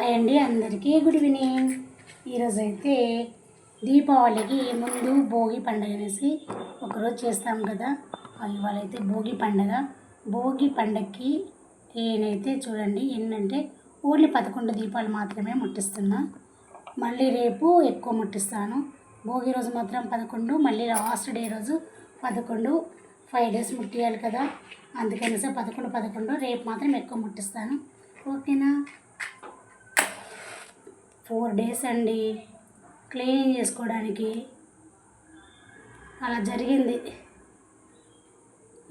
Hi అండి అందరికీ good evening. ఈరోజైతే దీపావళికి ముందు భోగి పండుగ అనేసి ఒకరోజు చేస్తాం కదా. ఇవాళ అయితే భోగి పండుగ. భోగి పండగకి నేనైతే చూడండి ఏంటంటే ఓన్లీ పదకొండు దీపాలు మాత్రమే ముట్టిస్తున్నా. మళ్ళీ రేపు ఎక్కువ ముట్టిస్తాను. భోగి రోజు మాత్రం పదకొండు మళ్ళీ లాస్ట్ డే రోజు పదకొండు. ఫైవ్ డేస్ ముట్టియాలి కదా. అందుకనేసి పదకొండు పదకొండు రేపు మాత్రం ఎక్కువ ముట్టిస్తాను. ఓకేనా? ఫోర్ డేస్ అండి క్లీనింగ్ చేసుకోవడానికి. అలా జరిగింది.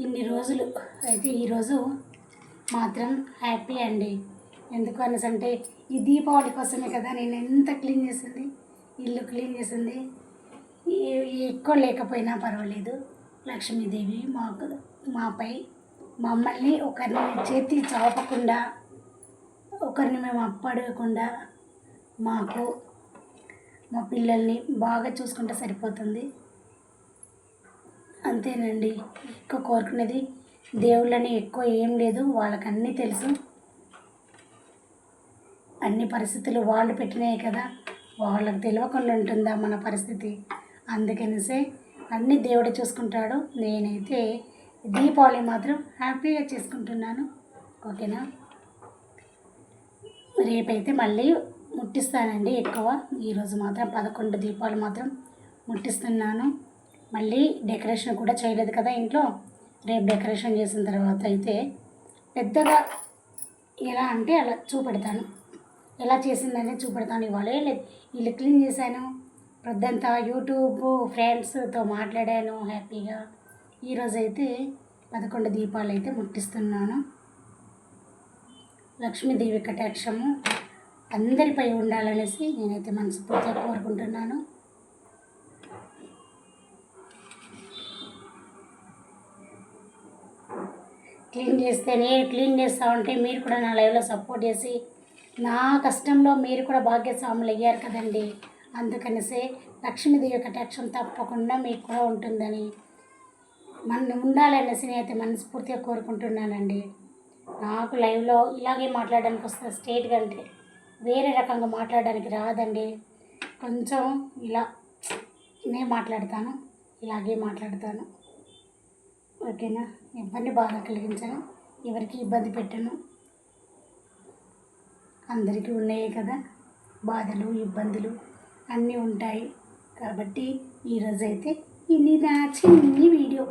ఇన్ని రోజులు. అయితే ఈరోజు మాత్రం హ్యాపీ అండి. ఎందుకు అనేసి అంటే ఈ దీపావళి కోసమే కదా నేను ఎంత క్లీన్ చేసింది ఇల్లు క్లీన్ చేసింది. ఎక్కువ లేకపోయినా పర్వాలేదు. లక్ష్మీదేవి మాకు మాపై మమ్మల్ని ఒకరిని చేతి చాపకుండా ఒకరిని మేము అప్పడకుండా మాకు మా పిల్లల్ని బాగా చూసుకుంటే సరిపోతుంది. అంతేనండి. ఎక్కువ కోరుకునేది దేవుళ్ళని ఎక్కువ ఏం లేదు వాళ్ళకి అన్నీ తెలుసు. అన్ని పరిస్థితులు వాళ్ళు పెట్టినాయి కదా వాళ్ళకి తెలియకుండా ఉంటుందా మన పరిస్థితి? అందుకనిసే అన్ని దేవుడే చూసుకుంటాడు. నేనైతే దీపావళి మాత్రం హ్యాపీగా చేసుకుంటున్నాను. ఓకేనా? రేపైతే మళ్ళీ ముట్టిస్తానండి ఎక్కువ. ఈరోజు మాత్రం పదకొండు దీపాలు మాత్రం ముట్టిస్తున్నాను. మళ్ళీ డెకరేషన్ కూడా చేయలేదు కదా ఇంట్లో. రేపు డెకరేషన్ చేసిన తర్వాత అయితే పెద్దగా ఎలా అంటే అలా చూపెడతాను. ఎలా చేసిందని చూపెడతాను. ఇవాళ లేదు ఇల్లు క్లీన్ చేశాను. ప్రొద్దంతా యూట్యూబ్ ఫ్రెండ్స్తో మాట్లాడాను హ్యాపీగా. ఈరోజైతే పదకొండు దీపాలు అయితే ముట్టిస్తున్నాను. లక్ష్మీదేవి కటాక్షము అందరిపై ఉండాలనేసి నేనైతే మనస్ఫూర్తిగా కోరుకుంటున్నాను. క్లీన్ చేస్తేనే క్లీన్ చేస్తూ ఉంటే మీరు కూడా నా లైవ్లో సపోర్ట్ చేసి నా కష్టంలో మీరు కూడా భాగ్యస్వాములు అయ్యారు కదండి. అందుకనేసే లక్ష్మీదేవి కటాక్షం తప్పకుండా మీకు కూడా ఉంటుందని మన ఉండాలనేసి నేనైతే మనస్ఫూర్తిగా కోరుకుంటున్నానండి. నాకు లైవ్లో ఇలాగే మాట్లాడడానికి వస్తుంది స్టేట్గా అంటే వేరే రకంగా మాట్లాడడానికి రాదండి. కొంచెం ఇలా నేను మాట్లాడతాను ఇలాగే మాట్లాడతాను. ఓకేనా? ఎవరిని బాధ కలిగించను ఎవరికి ఇబ్బంది పెట్టను. అందరికీ ఉన్నాయి కదా. బాధలు ఇబ్బందులు అన్నీ ఉంటాయి. కాబట్టి ఈరోజు అయితే ఇది నా చిన్ని వీడియో.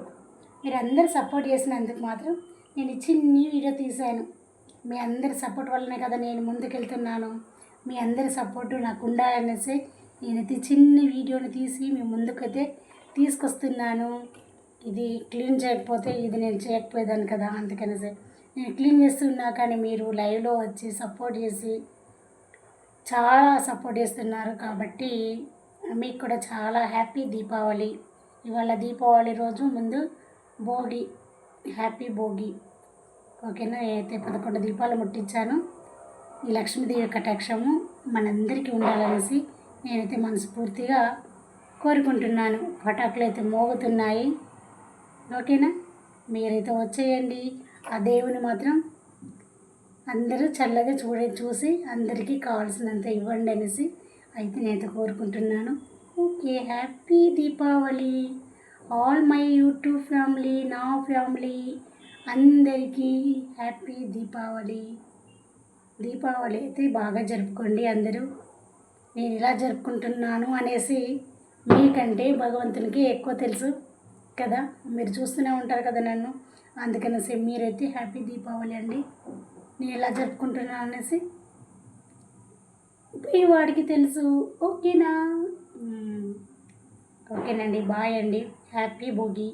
మీరు సపోర్ట్ చేసినందుకు మాత్రం నేను చిన్ని వీడియో తీశాను. మీ అందరి సపోర్ట్ వల్లనే కదా నేను ముందుకెళ్తున్నాను. మీ అందరి సపోర్టు నాకు ఉండాలనేసి నేనైతే ఈ చిన్న వీడియోని తీసి మీ ముందుకైతే తీసుకొస్తున్నాను. ఇది క్లీన్ చేయకపోతే ఇది నేను చేయకపోయేదాన్ని కదా అందుకనేసి. నేను క్లీన్ చేస్తున్నా కానీ మీరు లైవ్లో వచ్చి సపోర్ట్ చేసి చాలా సపోర్ట్ చేస్తున్నారు కాబట్టి మీకు కూడా చాలా హ్యాపీ దీపావళి. ఇవాళ దీపావళి రోజు ముందు భోగి హ్యాపీ భోగి. ఓకేనా? అయితే పదకొండు దీపాలు ముట్టించాను. ఈ లక్ష్మీదేవి కటాక్షము మనందరికీ ఉండాలనేసి నేనైతే మనస్ఫూర్తిగా కోరుకుంటున్నాను. పటాకులు అయితే మోగుతున్నాయి. ఓకేనా? మీరైతే వచ్చేయండి. ఆ దేవుని మాత్రం అందరూ చల్లగా చూడ చూసి అందరికీ కావాల్సినంత ఇవ్వండి అనేసి అయితే నేనైతే కోరుకుంటున్నాను. Okay happy Deepavali. All my YouTube family నా ఫ్యామిలీ. అందరికీ హ్యాపీ దీపావళి. దీపావళి అయితే బాగా జరుపుకోండి అందరూ. నేను ఇలా జరుపుకుంటున్నాను అనేసి మీకంటే భగవంతునికి ఎక్కువ తెలుసు కదా. మీరు చూస్తూనే ఉంటారు కదా నన్ను. అందుకనేసి మీరైతే హ్యాపీ దీపావళి అండి. నేను ఇలా జరుపుకుంటున్నాను అనేసి ఈ వాడికి తెలుసు. ఓకేనా? ఓకేనండి. బాయ్ అండి. హ్యాపీ భోగి.